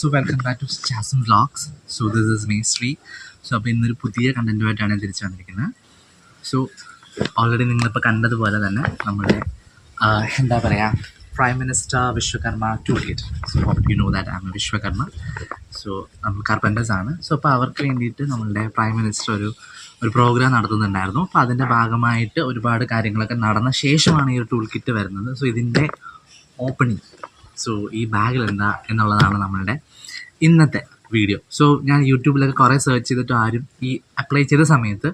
So welcome back to Chasam vlogs so this is me Sree so അപ്പോൾ ഇന്നൊരു പുതിയ കണ്ടന്റുമായിട്ടാണ് ഞാൻ തിരിച്ചു വന്നിരിക്കുന്നത്. സോ ഓൾറെഡി നിങ്ങളിപ്പോൾ കണ്ടതുപോലെ തന്നെ നമ്മുടെ എന്താ പറയുക prime minister Vishwakarma to date so you know that um Vishwakarma so നമ്മൾ കാർപ്പന്റേഴ്സ് ആണ്. സോ അപ്പോൾ അവർക്ക് വേണ്ടിയിട്ട് നമ്മളുടെ പ്രൈം മിനിസ്റ്റർ ഒരു ഒരു പ്രോഗ്രാം നടത്തുന്നുണ്ടായിരുന്നു. അപ്പോൾ അതിന്റെ ഭാഗമായിട്ട് ഒരുപാട് കാര്യങ്ങളൊക്കെ നടന്ന ശേഷമാണ് ഈ ഒരു ടൂൾ കിറ്റ് വരുന്നത്. സോ ഇതിന്റെ ഓപ്പണിങ് സോ ഈ ബാഗിൽ എന്താ എന്നുള്ളതാണ് നമ്മളുടെ ഇന്നത്തെ വീഡിയോ സോ ഞാൻ യൂട്യൂബിലൊക്കെ കുറേ സെർച്ച് ചെയ്തിട്ട് ആരും ഈ അപ്ലൈ ചെയ്ത സമയത്ത്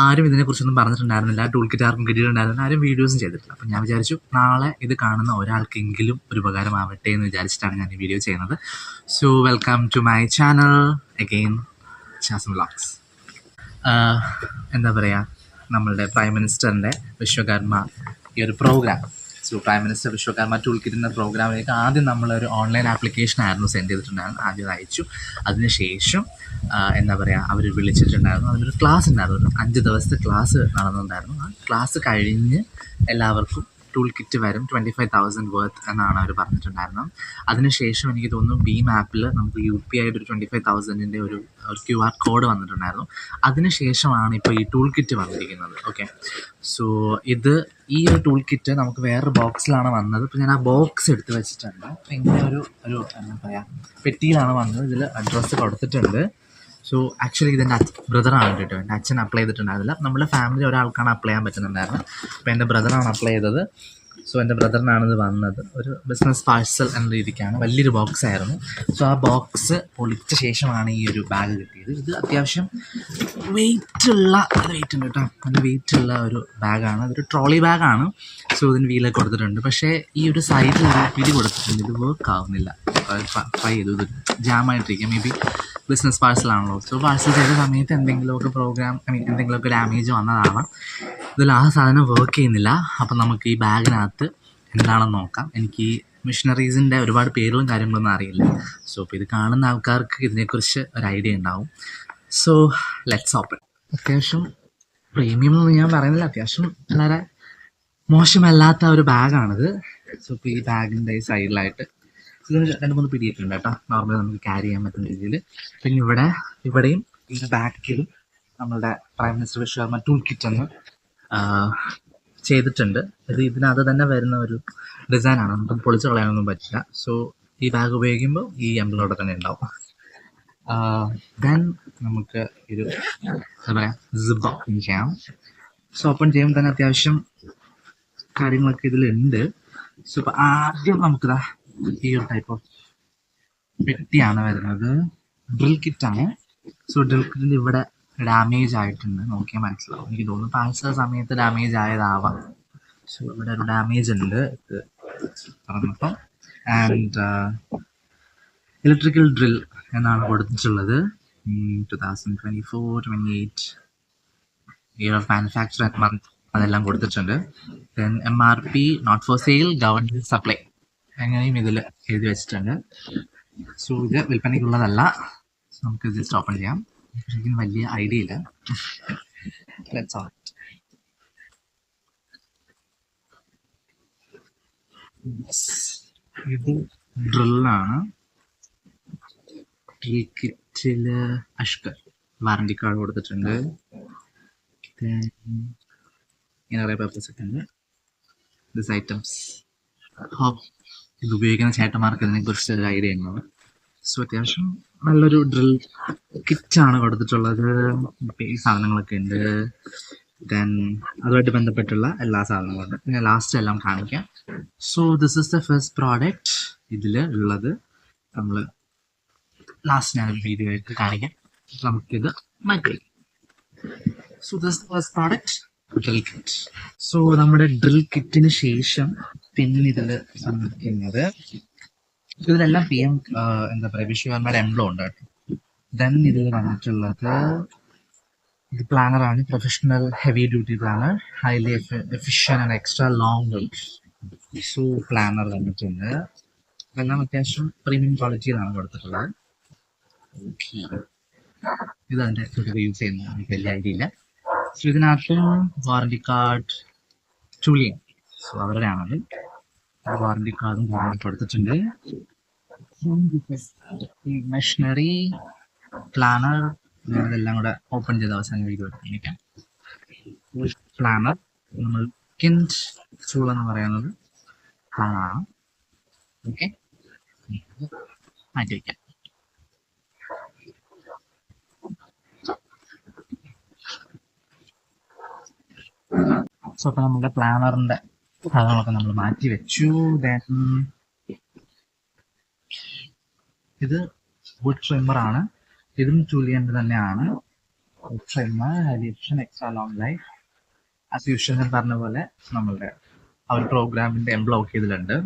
ആരും ഇതിനെക്കുറിച്ചൊന്നും പറഞ്ഞിട്ടുണ്ടായിരുന്നില്ല. ടൂൾ കിറ്റ് ആർക്കും കിട്ടിയിട്ടുണ്ടായിരുന്നില്ല. ആരും വീഡിയോസും ചെയ്തിട്ടില്ല. അപ്പം ഞാൻ വിചാരിച്ചു നാളെ ഇത് കാണുന്ന ഒരാൾക്കെങ്കിലും ഒരു ഉപകാരമാവട്ടെ എന്ന് വിചാരിച്ചിട്ടാണ് ഞാൻ ഈ വീഡിയോ ചെയ്യുന്നത്. So welcome to my channel again Chasam vlogs എന്താ പറയുക നമ്മളുടെ പ്രൈം മിനിസ്റ്ററിന്റെ വിശ്വകർമ്മ ഈ ഒരു programme so prime minister Vishwakarma tool കിട്ടുന്ന പ്രോഗ്രാമിലേക്ക് ആദ്യം നമ്മളൊരു ഓൺലൈൻ ആപ്ലിക്കേഷൻ ആയിരുന്നു സെൻഡ് ചെയ്തിട്ടുണ്ടായിരുന്നു ആദ്യം അയച്ചു. അതിനുശേഷം എന്താ പറയുക അവർ വിളിച്ചിട്ടുണ്ടായിരുന്നു. അതിനൊരു ക്ലാസ് ഉണ്ടായിരുന്നു. അഞ്ച് ദിവസത്തെ ക്ലാസ് നടന്നിട്ടുണ്ടായിരുന്നു. ആ ക്ലാസ് കഴിഞ്ഞ് എല്ലാവർക്കും ടൂൾ കിറ്റ് വരും. ട്വന്റി ഫൈവ് തൗസൻഡ് വർത്ത് എന്നാണ് അവർ പറഞ്ഞിട്ടുണ്ടായിരുന്നത്. അതിനുശേഷം എനിക്ക് തോന്നുന്നു ഭീം ആപ്പിൽ നമുക്ക് യു പി ആയിട്ട് ഒരു ട്വന്റി ഫൈവ് തൗസൻഡിന്റെ ഒരു ക്യു ആർ കോഡ് വന്നിട്ടുണ്ടായിരുന്നു. അതിനുശേഷമാണ് ഇപ്പോൾ ഈ ടൂൾ കിറ്റ് വന്നിരിക്കുന്നത്. ഓക്കെ സോ ഇത് ഈ ഒരു ടൂൾ കിറ്റ് നമുക്ക് വേറൊരു ബോക്സിലാണ് വന്നത്. ഇപ്പോൾ ഞാൻ ആ ബോക്സ് എടുത്ത് വെച്ചിട്ടുണ്ട്. അപ്പോൾ ഇങ്ങനെ ഒരു ഒരു എന്താ പറയുക പെട്ടിയിലാണ് വന്നത്. ഇതിൽ അഡ്രസ്സ് കൊടുത്തിട്ടുണ്ട്. സോ ആക്ച്വലി ഇതെന്റെ ബ്രദറാണ് കേട്ടോ. എന്റെ അച്ഛൻ അപ്ലൈ ചെയ്തിട്ടുണ്ടായിരുന്നില്ല. നമ്മുടെ ഫാമിലി ഒരാൾക്കാണ് അപ്ലൈ ചെയ്യാൻ പറ്റുന്നുണ്ടായിരുന്നത്. അപ്പോൾ എന്റെ ബ്രദറാണ് അപ്ലൈ ചെയ്തത്. സോ എന്റെ ബ്രദറിനാണ് ഇത് വന്നത്. ഒരു ബിസിനസ് പാഴ്സൽ എന്ന രീതിക്കാണ്. വലിയൊരു ബോക്സ് ആയിരുന്നു. സോ ആ ബോക്സ് പൊളിച്ച ശേഷമാണ് ഈ ഒരു ബാഗ് കിട്ടിയത്. ഇത് അത്യാവശ്യം വെയിറ്റ് ഉള്ള നല്ല വെയിറ്റ് ഉണ്ട് കേട്ടോ. നല്ല വെയിറ്റ് ഉള്ള ഒരു ബാഗാണ് അതൊരു ട്രോളി ബാഗാണ് സോ ഇതിന് വീലൊക്കെ കൊടുത്തിട്ടുണ്ട്. പക്ഷേ ഈ ഒരു സൈഡിൽ ഒരു പിടി കൊടുത്തിട്ടുണ്ട്. ഇത് വർക്ക് ആവുന്നില്ല. ട്രൈ ചെയ്തു. ഇത് ജാമായിട്ടിരിക്കും മേ ബി ബിസിനസ് പാഴ്സലാണല്ലോ സോ പാഴ്സൽ ചെയ്ത സമയത്ത് എന്തെങ്കിലുമൊക്കെ പ്രോഗ്രാം ഐ മീൻ എന്തെങ്കിലുമൊക്കെ ഡാമേജ് വന്നതാണ്. ഇതിൽ ആ സാധനം വർക്ക് ചെയ്യുന്നില്ല. അപ്പം നമുക്ക് ഈ ബാഗിനകത്ത് എന്താണെന്ന് നോക്കാം. എനിക്ക് ഈ മിഷനറീസിന്റെ ഒരുപാട് പേരുകളും കാര്യങ്ങളൊന്നും അറിയില്ല. സോ അപ്പോൾ ഇത് കാണുന്ന ആൾക്കാർക്ക് ഇതിനെക്കുറിച്ച് ഒരു ഐഡിയ ഉണ്ടാവും. സോ ലെറ്റ്സ് ഓപ്പൺ അത്യാവശ്യം പ്രീമിയം എന്നൊന്നും ഞാൻ പറയുന്നില്ല. അത്യാവശ്യം വളരെ മോശമല്ലാത്ത ഒരു ബാഗാണിത് സോ ഇപ്പോൾ ഈ ബാഗിന്റെ സൈഡിലായിട്ട് ഇതിന് രണ്ട് മൂന്ന് പിടിയൊക്കെ ഉണ്ട് കേട്ടോ. നോർമലി നമുക്ക് ക്യാരി ചെയ്യാൻ പറ്റുന്ന രീതിയിൽ. പിന്നെ ഇവിടെ ഇവിടെയും ഈ ബാക്കിലും നമ്മളുടെ prime minister Vishwakarma tool kit എന്ന് ചെയ്തിട്ടുണ്ട്. ഇത് ഇതിനകത്ത് തന്നെ വരുന്ന ഒരു ഡിസൈനാണ് നമുക്ക് പൊളിച്ച് കളയാനൊന്നും പറ്റില്ല. സോ ഈ ബാഗ് ഉപയോഗിക്കുമ്പോൾ ഈ എംബ്ലോടെ തന്നെ ഉണ്ടാവും. ദെൻ നമുക്ക് ഒരു എന്താ പറയുക സിബ് ഓപ്പൺ ചെയ്യാം. സോ ഓപ്പൺ ചെയ്യുമ്പോൾ തന്നെ അത്യാവശ്യം കാര്യങ്ങളൊക്കെ ഇതിലുണ്ട്. സോ ആദ്യം നമുക്കിതാ ഈ ഒരു ടൈപ്പ് ഓഫ് പെട്ടിയാണ് വരുന്നത്. ഡ്രിൽ കിറ്റാണ് സോ ഡ്രിൽ കിറ്റിൽ ഇവിടെ ഡാമേജ് ആയിട്ടുണ്ട്. നോക്കിയാൽ മനസ്സിലാവും. എനിക്ക് തോന്നുന്നു പാഴ്സൽ സമയത്ത് ഡാമേജ് ആയതാവാം. സോ ഇവിടെ ഒരു ഡാമേജ് ഉണ്ട്. പറഞ്ഞപ്പം ആൻഡ് ഇലക്ട്രിക്കൽ ഡ്രിൽ എന്നാണ് കൊടുത്തിട്ടുള്ളത്. Two thousand twenty four twenty eight year of manufacture month അതെല്ലാം കൊടുത്തിട്ടുണ്ട്. Then M R P not for sale government supply അങ്ങനെയും ഇതിൽ എഴുതി വെച്ചിട്ടുണ്ട്. സോ ഇത് വിൽപ്പനയ്ക്കുള്ളതല്ല. നമുക്ക് ജസ്റ്റ് ഓപ്പൺ ചെയ്യാം. ശരിക്കും വലിയ ഐഡിയ ഇല്ല. ലെറ്റ്സ് ഇത് ഡ്രില്ലാണ് ഡ്രിൽ കിറ്റിൽ അഷ്കർ വാറണ്ടി കാർഡ് കൊടുത്തിട്ടുണ്ട്. ഇങ്ങനെ കുറേ പേപ്പേഴ്സ് ഒക്കെ ഉണ്ട് ദിസ് ഐറ്റംസ് ഇത് ഉപയോഗിക്കുന്ന ചേട്ടന്മാർക്ക് ഇതിനെ കുറിച്ച് ഒരു ഐഡിയ ഉണ്ടാവും സോ അത്യാവശ്യം നല്ലൊരു ഡ്രിൽ കിറ്റാണ് കൊടുത്തിട്ടുള്ളത്. സാധനങ്ങളൊക്കെ ഉണ്ട്. ദെൻ അതുമായിട്ട് ബന്ധപ്പെട്ടുള്ള എല്ലാ സാധനങ്ങളും ഉണ്ട്. ഞാൻ ലാസ്റ്റ് എല്ലാം കാണിക്കാം. So this is the first product ഇതിൽ ഉള്ളത്. നമ്മൾ ലാസ്റ്റ് ഞാൻ വീഡിയോ ആയിട്ട് കാണിക്കാം. നമുക്കിത് മാറ്റി so this first product drill kit so നമ്മുടെ ഡ്രിൽ കിറ്റിന് ശേഷം പിന്നെ ഇതിൽ സംഭവിക്കുന്നത് ഇതിലെല്ലാം പി എം എന്താ പറയുക വിശ്വകർമ്മയുടെ എംബ്ലോ ഉണ്ട് ദെൻ ഇതിൽ വന്നിട്ടുള്ളത് ഇത് പ്ലാനർ ആണ്. Professional heavy duty planer highly efficient and extra long so planer വന്നിട്ടുണ്ട്. ഇതെല്ലാം അത്യാവശ്യം പ്രീമിയം ക്വാളിറ്റിയിലാണ് കൊടുത്തിട്ടുള്ളത്. ഇത് അതിന്റെ യൂസ് ചെയ്യുന്നത് എനിക്ക് വലിയ ഐഡിയ ഇല്ല. സോ ഇതിനകത്ത് വാറണ്ടി കാർഡ് ചുളിയ സോ അവരുടെയാണത് വാറണ്ടി കാർഡും കാര്യങ്ങളും കൊടുത്തിട്ടുണ്ട് മെഷീനറി പ്ലാനർ ഇതെല്ലാം കൂടെ ഓപ്പൺ ചെയ്ത് അവസാനം വീഡിയോ കാണിക്കാം പ്ലാനർ നമ്മൾ കിൻഡ് ചൂൾ എന്ന് പറയുന്നത്. പ്ലാനാണ് ഓക്കെ മാറ്റി വയ്ക്കാം സോ അപ്പൊ നമ്മുടെ പ്ലാനറിന്റെ ഭാഗങ്ങളൊക്കെ നമ്മൾ മാറ്റി വെച്ചു. Then ഇത് വുഡ് ട്രിമ്മർ ആണ്. ഇതും ജൂലിയന്റെ തന്നെയാണ്. Trimmer edition extra long life as usual പറഞ്ഞ പോലെ നമ്മളുടെ ആ ഒരു പ്രോഗ്രാമിന്റെ എംബ്ലം ഒക്കെ ഇതിലുണ്ട്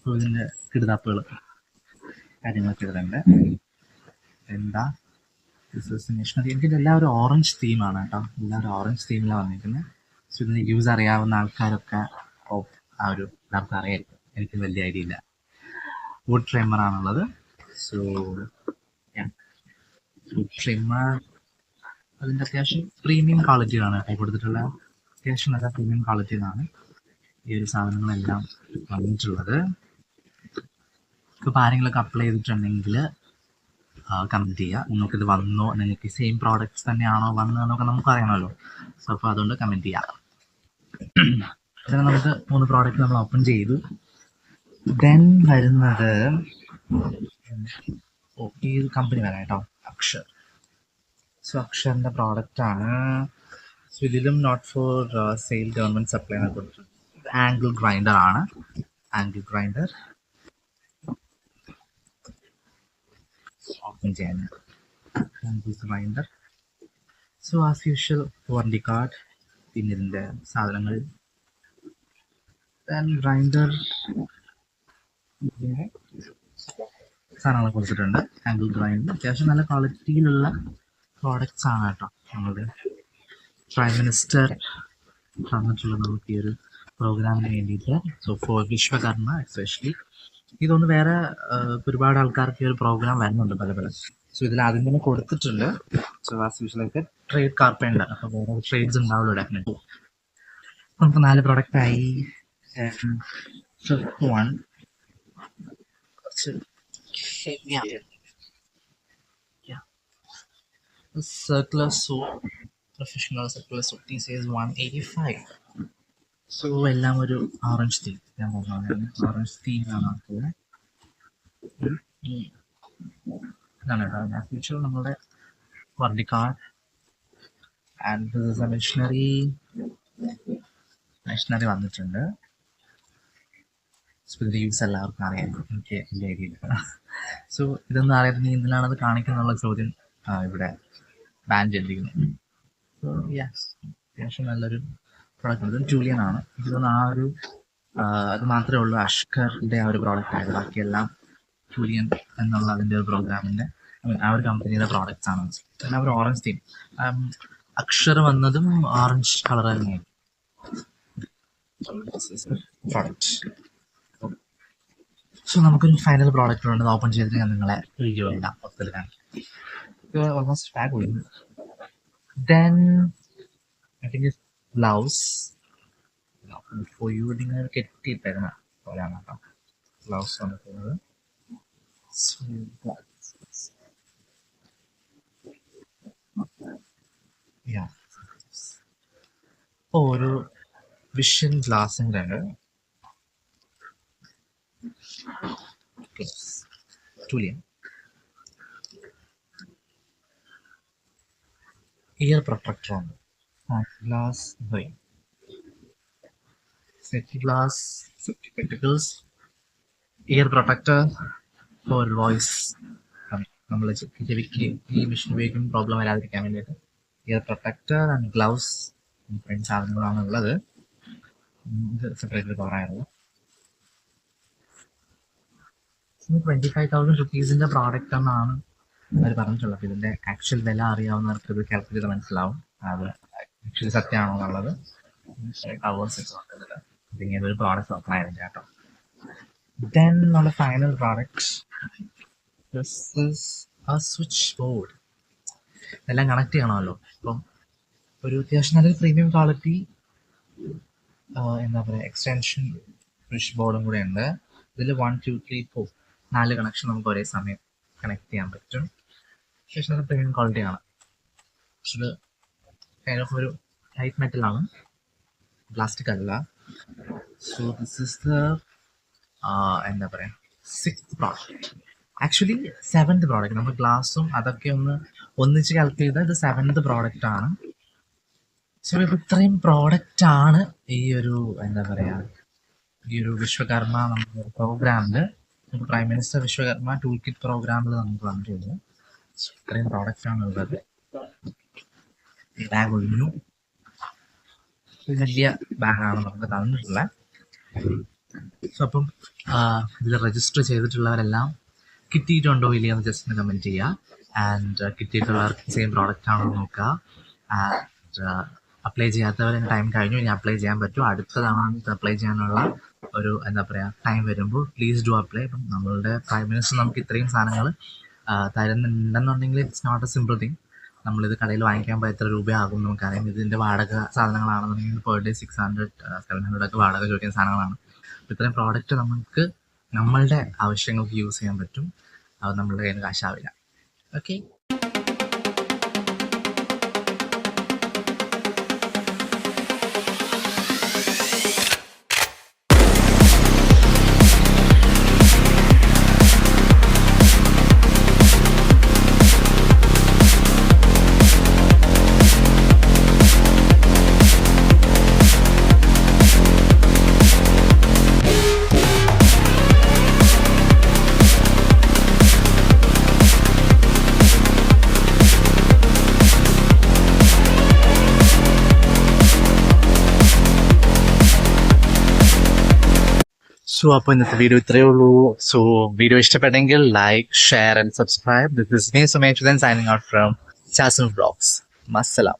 So, ഇതിന്റെ കിടുതാപ്പുകൾ കാര്യങ്ങളൊക്കെ ഇതിലുണ്ട് എന്താ? എനിക്ക് എല്ലാവരും ഓറഞ്ച് തീമാണ് കേട്ടോ. എല്ലാവരും ഓറഞ്ച് തീമിലാണ് വന്നിരിക്കുന്നത് സോ ഇതിന് യൂസ് അറിയാവുന്ന ആൾക്കാരൊക്കെ ഓ ആ ഒരു എല്ലാവർക്കും അറിയായിരിക്കും എനിക്ക് വലിയ ഐഡിയ ഇല്ല. വുഡ് ട്രിമ്മർ ആണുള്ളത്. സോ വുഡ് ട്രിമ്മർ അതിന്റെ അത്യാവശ്യം പ്രീമിയം ക്വാളിറ്റിയാണ് കേട്ടോ കൊടുത്തിട്ടുള്ള. അത്യാവശ്യം നല്ല പ്രീമിയം ക്വാളിറ്റിയിലാണ് ഈ ഒരു സാധനങ്ങളെല്ലാം വന്നിട്ടുള്ളത്. ഇപ്പോൾ ആരെങ്കിലുമൊക്കെ അപ്ലൈ ചെയ്തിട്ടുണ്ടെങ്കിൽ കമന്റ് ചെയ്യുക. നിങ്ങൾക്കിത് വന്നോ? നിങ്ങൾക്ക് സെയിം പ്രോഡക്റ്റ്സ് തന്നെയാണോ വന്നതെന്നൊക്കെ നമുക്ക് അറിയണമല്ലോ. സോ അപ്പോൾ അതുകൊണ്ട് കമന്റ് ചെയ്യാം അങ്ങനെ നമുക്ക് മൂന്ന് പ്രോഡക്റ്റ് നമ്മൾ ഓപ്പൺ ചെയ്തു. ദെൻ വരുന്നത് ഈ ഒരു കമ്പനി വരാം കേട്ടോ അക്ഷർ സോ അക്ഷറിന്റെ പ്രോഡക്റ്റാണ് സോ ഇതിലും not for sale government supply കൊടുത്തിട്ടുണ്ട് ആംഗിൾ ഗ്രൈൻഡർ ആണ്. Angle grinder open this binder so as usual warranty card പിന്നെ ഇതിന്റെ സാധനങ്ങൾ. ഗ്രൈൻഡർ സാധനങ്ങൾ കൊടുത്തിട്ടുണ്ട് ആംഗിൾ ഗ്രൈൻഡർ അത്യാവശ്യം നല്ല ക്വാളിറ്റിയിലുള്ള പ്രോഡക്റ്റ്സ് ആണ് കേട്ടോ നമ്മളുടെ പ്രൈം മിനിസ്റ്റർ തന്നിട്ടുള്ള നമുക്ക് ഈ ഒരു പ്രോഗ്രാമിന് വേണ്ടിയിട്ട്. സോ ഫോർ വിശ്വകർമ്മ എസ്പെഷ്യലി ഇതൊന്ന് വേറെ ഒരുപാട് ആൾക്കാർക്ക് ഈ ഒരു പ്രോഗ്രാം വരുന്നുണ്ട് പല പല. സോ ഇതിൽ ആദ്യം തന്നെ കൊടുത്തിട്ടുണ്ട്. സോ ട്രേഡ് കാർപ്പൻഡർ അപ്പോൾ വേറെ ട്രേഡ്സ് ഉണ്ടാവുള്ളൂ ഡെഫിനറ്റ് നമുക്ക് നാല് പ്രോഡക്റ്റ് ആയി. Fifth one circular soap professional circular soap this is 185 so എല്ലാം ഒരു ഓറഞ്ച് തീം ഓറഞ്ച് തീമാണ് കേട്ടോ. ഫ്യൂച്ചർ നമ്മുടെ വർഡിക്കാർഡ് ആൻഡ് മെഷീനറി മെഷീനറി വന്നിട്ടുണ്ട്. സോ ഇതിന്റെ യൂസ് എല്ലാവർക്കും അറിയാം. എനിക്ക് എന്റെ ഇല്ല. സോ ഇതൊന്നും അറിയാതെ എന്തിനാണത് കാണിക്കുന്നുള്ള ചോദ്യം ഇവിടെ ബാൻ ചെയ്തിരിക്കുന്നു. സോ യെസ് അത്യാവശ്യം നല്ലൊരു പ്രോഡക്റ്റ് ഉള്ളത് ജൂലിയൻ ആണ് എനിക്ക് തോന്നുന്നു ആ ഒരു അത് മാത്രമേ ഉള്ളൂ. അഷ്കറിന്റെ ആ ഒരു പ്രോഡക്റ്റ് ആയത്. ബാക്കിയെല്ലാം ജൂലിയൻ എന്നുള്ള അതിന്റെ ഒരു പ്രോഗ്രാമിന്റെ ആ ഒരു കമ്പനിയുടെ പ്രോഡക്റ്റ്സ് ആണ്. പിന്നെ അവർ ഓറഞ്ച് തീം അക്ഷർ വന്നതും ഓറഞ്ച് കളർ തന്നെയാണ് പ്രോഡക്റ്റ് സോ നമുക്കൊരു ഫൈനൽ പ്രോഡക്റ്റ് ഉണ്ട് ഓപ്പൺ ചെയ്തിട്ട് ഞാൻ നിങ്ങളെ വീഡിയോ എല്ലാം മൊത്തത്തിൽ ഓൾമോസ്റ്റ് ബാഗ് പോയിരുന്നു then I think blouse. For you നിങ്ങൾ കെട്ടിയിട്ടേക്കുന്ന പോലെയാണ് കേട്ടോ. ബ്ലൗസ് വന്നിട്ടുള്ളത്. ഓ, ഒരു വിഷൻ ഗ്ലാസിന്റെ ഉണ്ട്. Julian. Ear protector on glass brain. Safety glass, safety spectacles, ear protector for voice. നമ്മൾ ചെവിക്ക് ഈ മെഷീൻ ഉപയോഗിക്കും പ്രോബ്ലം വരാതിരിക്കാൻ വേണ്ടിയിട്ട് ear protector and gloves front സാധനങ്ങളാണ് ഉള്ളത് ഇത് സെപ്പറേറ്റ് കവറായിരുന്നു ട്വന്റി ഫൈവ് തൗസൻഡ് റുപ്പീസിന്റെ പ്രോഡക്റ്റ് എന്നാണ് അവർ പറഞ്ഞിട്ടുള്ളത് ഇതിന്റെ ആക്ച്വൽ വില അറിയാവുന്നവർക്ക് ഇത് കാൽക്കുലേറ്റ് മനസ്സിലാവും അത് ആക്ച്വലി സത്യമാണോ എന്നുള്ളത്? കവേഴ്സ് ഏതൊരു പ്രോഡക്റ്റ് ആയിരുന്നു കേട്ടോ ദെൻ നമ്മുടെ ഫൈനൽ പ്രോഡക്റ്റ് സ്വിച്ച് ബോർഡ് എല്ലാം കണക്ട് ചെയ്യണമല്ലോ. ഇപ്പം ഒരു അത്യാവശ്യം നല്ലൊരു പ്രീമിയം ക്വാളിറ്റി എന്താ പറയുക എക്സ്റ്റൻഷൻ സ്വിച്ച് ബോർഡും കൂടെ ഉണ്ട്. ഇതിൽ വൺ ടു ത്രീ ഫോർ നാല് കണക്ഷൻ നമുക്ക് ഒരേ സമയം കണക്ട് ചെയ്യാൻ പറ്റും. അത്യാവശ്യം നല്ല പ്രീമിയം ക്വാളിറ്റിയാണ് ഇത് kind of ഒരു ലൈറ്റ് മെറ്റലാണ് പ്ലാസ്റ്റിക് അല്ല. സോ ദിസ് ഇസ് ദ എന്താ പറയുക six product actually seventh product നമ്മൾ ഗ്ലാസും അതൊക്കെ ഒന്ന് ഒന്നിച്ച് കാൽക്കുലേറ്റ് ചെയ്താൽ ഇത് സെവൻത് പ്രോഡക്റ്റ് ആണ്. സോ ഇപ്പം ഇത്രയും പ്രോഡക്റ്റ് ആണ് ഈ ഒരു എന്താ പറയുക ഈ ഒരു വിശ്വകർമ്മ നമ്മുടെ പ്രോഗ്രാമിൽ prime minister Vishwakarma tool kit പ്രോഗ്രാമിൽ നമുക്ക് വന്നിട്ടുള്ളത് ഇത്രയും പ്രോഡക്റ്റ് ആണ് ഉള്ളത്. ഒഴിഞ്ഞു. ഒരു വലിയ ബാഗാണ് നമുക്ക് തന്നിട്ടുള്ളത് സോ അപ്പം ഇതിൽ രജിസ്റ്റർ ചെയ്തിട്ടുള്ളവരെല്ലാം കിട്ടിയിട്ടുണ്ടോ ഇല്ലയെന്ന് ജസ്റ്റ് ഒന്ന് കമന്റ് ചെയ്യുക ആൻഡ് കിട്ടിയിട്ടുള്ളവർക്ക് സെയിം പ്രോഡക്റ്റ് ആണോ എന്ന് നോക്കുക ആൻഡ് അപ്ലൈ ചെയ്യാത്തവരെ ടൈം കഴിഞ്ഞു. ഇനി അപ്ലൈ ചെയ്യാൻ പറ്റും. അടുത്ത തവണ അപ്ലൈ ചെയ്യാനുള്ള ഒരു എന്താ പറയുക ടൈം വരുമ്പോൾ പ്ലീസ് ഡു അപ്ലൈ ഇപ്പം നമ്മളുടെ പ്രൈം മിനിസ്റ്റർ നമുക്ക് ഇത്രയും സാധനങ്ങൾ തരുന്നുണ്ടെന്നുണ്ടെങ്കിൽ it's not a simple thing നമ്മളിത് കടയിൽ വാങ്ങിക്കാൻ പോയാൽ എത്ര രൂപയാകും നമുക്കറിയാം. ഇതിന്റെ വാടക സാധനങ്ങളാണെന്നുണ്ടെങ്കിൽ per day six hundred seven hundred ഒക്കെ വാടക ചോദിക്കുന്ന സാധനങ്ങളാണ്. ഇത്രയും പ്രോഡക്റ്റ് നമുക്ക് നമ്മളുടെ ആവശ്യങ്ങൾക്ക് യൂസ് ചെയ്യാൻ പറ്റും. അത് നമ്മളുടെ കയ്യിൽ കാശാവില്ല. ഓക്കെ സോ അപ്പോൾ ഇന്നത്തെ വീഡിയോ ഇത്രയേ ഉള്ളൂ. സോ വീഡിയോ ഇഷ്ടപ്പെട്ടെങ്കിൽ like share and subscribe this is me Sumesh signing out from Chasan blogs മസ്സലാം